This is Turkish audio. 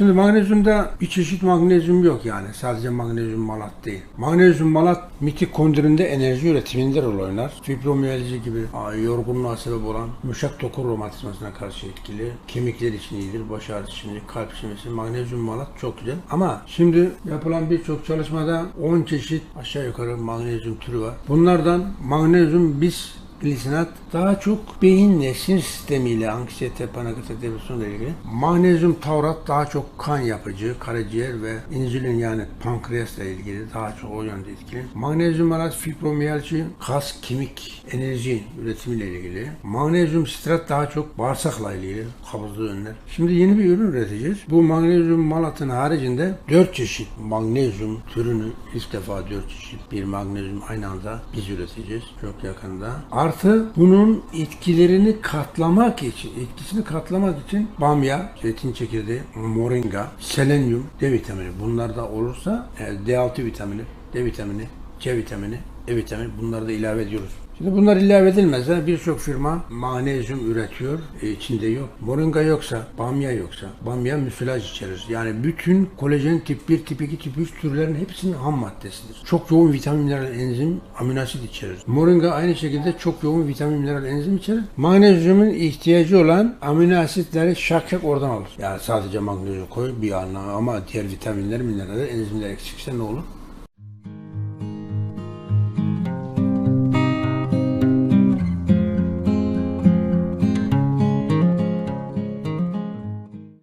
Şimdi magnezyumda bir çeşit magnezyum yok yani. Sadece magnezyum malat değil. Magnezyum malat mitokondrinde enerji üretiminde rol oynar. Fibromiyalji gibi yorgunluğa sebep olan yumuşak doku romatizmasına karşı etkili. Kemikler için iyidir, baş ağrısı için iyidir, kalp için mesela magnezyum malat çok güzel. Ama şimdi yapılan birçok çalışmada 10 çeşit aşağı yukarı magnezyum türü var. Bunlardan magnezyum bis Glisinat daha çok beyinle, sinir sistemiyle, anksiyete, panik atak, depresyonla ilgili. Magnezyum taurat daha çok kan yapıcı, karaciğer ve insülin yani pankreasla ilgili daha çok o yönde etkili. Magnezyum malat fibromiyalji, kas, kemik, enerji üretimiyle ilgili. Magnezyum sitrat daha çok bağırsakla ilgili, kabızlığı önler. Şimdi yeni bir ürün üreteceğiz. Bu magnezyum malatın haricinde 4 çeşit magnezyum türünü ilk defa 4 çeşit bir magnezyum aynı anda biz üreteceğiz çok yakında. Artı bunun etkilerini katlamak için, etkisini katlamak için bamya, zeytin çekirdeği, moringa, selenyum, D vitamini bunlar da olursa e, D6 vitamini, D vitamini, C vitamini, E vitamini bunları da ilave ediyoruz. Şimdi bunlar ilave edilmezse birçok firma magnezyum üretiyor, e, içinde yok. Moringa yoksa, bamya yoksa, bamya müsilaj içerir. Yani bütün kolajen tip 1, tip 2, tip 3 türlerin hepsinin ham maddesidir. Çok yoğun vitamin, mineral, enzim, amino asit içerir. Moringa aynı şekilde çok yoğun vitamin, mineral, enzim içerir. Magnezyumun ihtiyacı olan amino asitleri şak şak oradan alır. Yani sadece magnezyum koy bir anlamı ama diğer vitaminler, mineraller, enzimler eksikse ne olur?